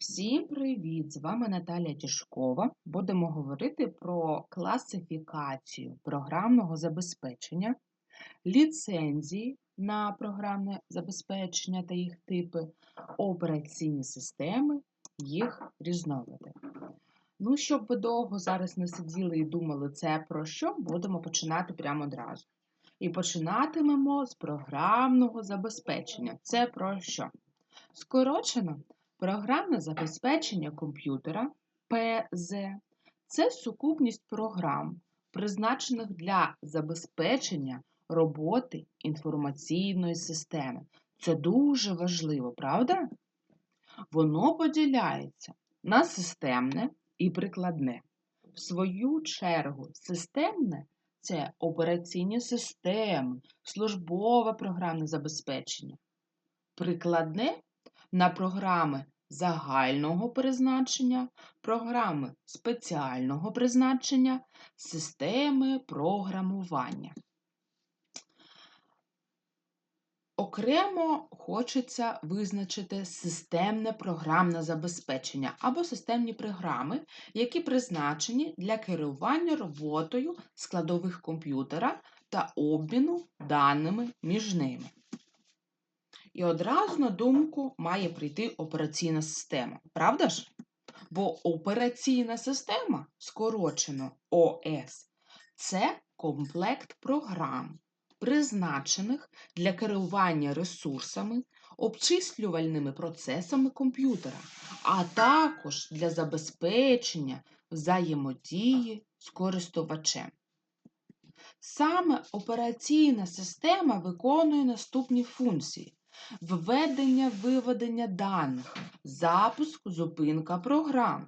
Всім привіт! З вами Наталія Тішкова. Будемо говорити про класифікацію програмного забезпечення, ліцензії на програмне забезпечення та їх типи, операційні системи, їх різновиди. Ну, щоб ви довго зараз не сиділи і думали, це про що, будемо починати прямо одразу. І починатимемо з програмного забезпечення. Це про що? Скорочено. Програмне забезпечення комп'ютера ПЗ це сукупність програм, призначених для забезпечення роботи інформаційної системи. Це дуже важливо, правда? Воно поділяється на системне і прикладне. В свою чергу, системне це операційні системи, службове програмне забезпечення. Прикладне на програми загального призначення, програми спеціального призначення, системи програмування. Окремо хочеться визначити системне програмне забезпечення або системні програми, які призначені для керування роботою складових комп'ютера та обміну даними між ними. І одразу на думку має прийти операційна система. Правда ж? Бо операційна система, скорочено ОС, це комплект програм, призначених для керування ресурсами, обчислювальними процесами комп'ютера, а також для забезпечення взаємодії з користувачем. Саме операційна система виконує наступні функції введення виведення даних, запуск, зупинка програм,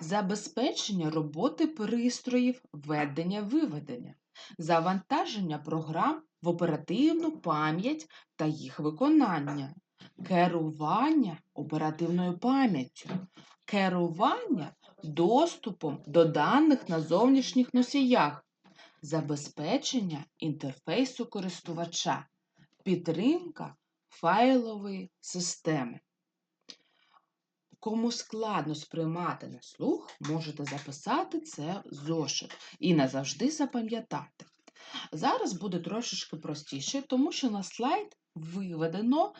забезпечення роботи пристроїв введення виведення, завантаження програм в оперативну пам'ять та їх виконання, керування оперативною пам'яттю, керування доступом до даних на зовнішніх носіях, забезпечення інтерфейсу користувача, підтримка файлової системи. Кому складно сприймати на слух, можете записати це зошит і назавжди запам'ятати. Зараз буде трошечки простіше, тому що на слайд виведено,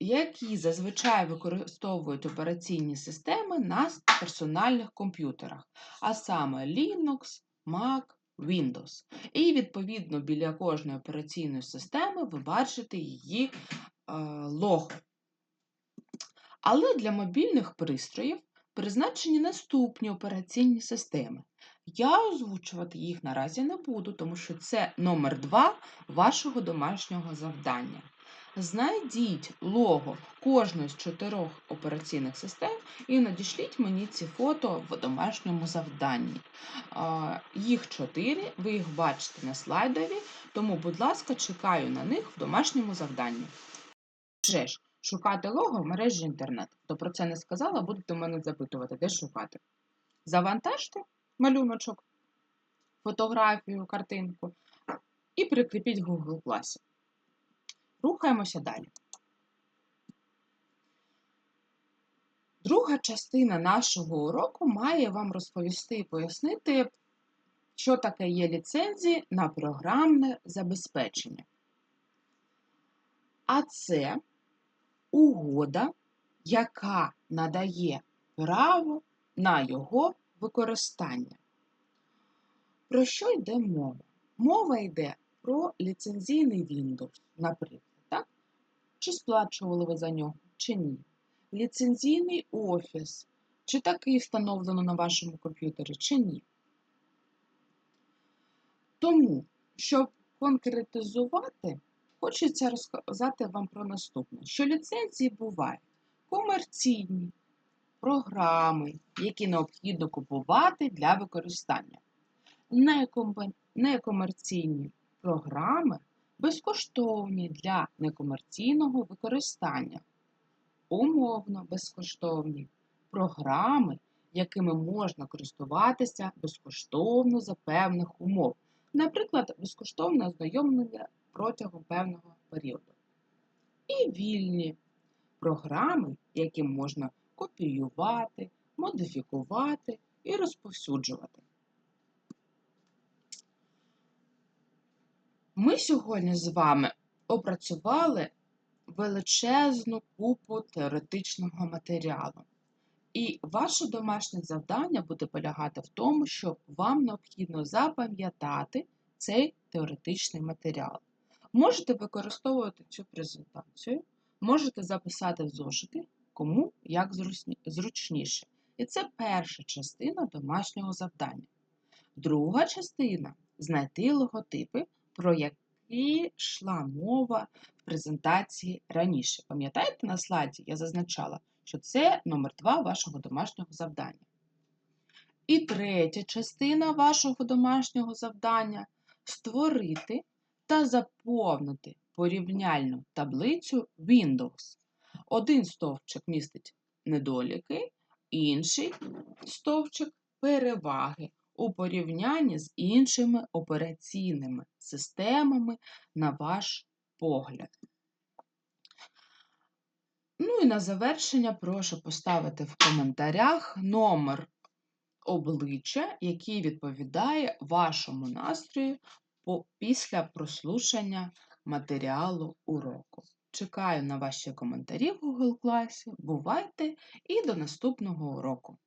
які зазвичай використовують операційні системи на персональних комп'ютерах, а саме Linux, Mac, Windows. І, відповідно, біля кожної операційної системи ви бачите її е, лого. Але для мобільних пристроїв призначені наступні операційні системи. Я озвучувати їх наразі не буду, тому що це номер 2 вашого домашнього завдання. Знайдіть лого кожної з чотирьох операційних систем і надішліть мені ці фото в домашньому завданні. Їх чотири, ви їх бачите на слайдові, тому, будь ласка, чекаю на них в домашньому завданні. Вже ж, шукати лого в мережі інтернет. Хто про це не сказала, будете мене запитувати, де шукати. Завантажте малюночок, фотографію, картинку і прикріпіть Google класі. Рухаємося далі. Друга частина нашого уроку має вам розповісти і пояснити, що таке є ліцензії на програмне забезпечення. А це угода, яка надає право на його використання. Про що йде мова? Мова йде про ліцензійний Windows, наприклад. Чи сплачували ви за нього, чи ні? Ліцензійний офіс, чи такий встановлено на вашому комп'ютері, чи ні. Тому, щоб конкретизувати, хочеться розказати вам про наступне: що ліцензії бувають комерційні програми, які необхідно купувати для використання. Некомерційні програми безкоштовні для некомерційного використання, умовно безкоштовні програми, якими можна користуватися безкоштовно за певних умов, наприклад, безкоштовне ознайомлення протягом певного періоду. І вільні програми, які можна копіювати, модифікувати і розповсюджувати. Ми сьогодні з вами опрацювали величезну купу теоретичного матеріалу. І ваше домашнє завдання буде полягати в тому, що вам необхідно запам'ятати цей теоретичний матеріал. Можете використовувати цю презентацію, можете записати в зошити, кому як зручніше. І це перша частина домашнього завдання. Друга частина знайти логотипи, про які йшла мова в презентації раніше. Пам'ятаєте, на слайді я зазначала, що це номер 2 вашого домашнього завдання. І третя частина вашого домашнього завдання створити та заповнити порівняльну таблицю Windows. Один стовпчик містить недоліки, інший стовпчик переваги у порівнянні з іншими операційними системами на ваш погляд. Ну і на завершення прошу поставити в коментарях номер обличчя, який відповідає вашому настрою після прослушання матеріалу уроку. Чекаю на ваші коментарі в Google класі. Бувайте і до наступного уроку!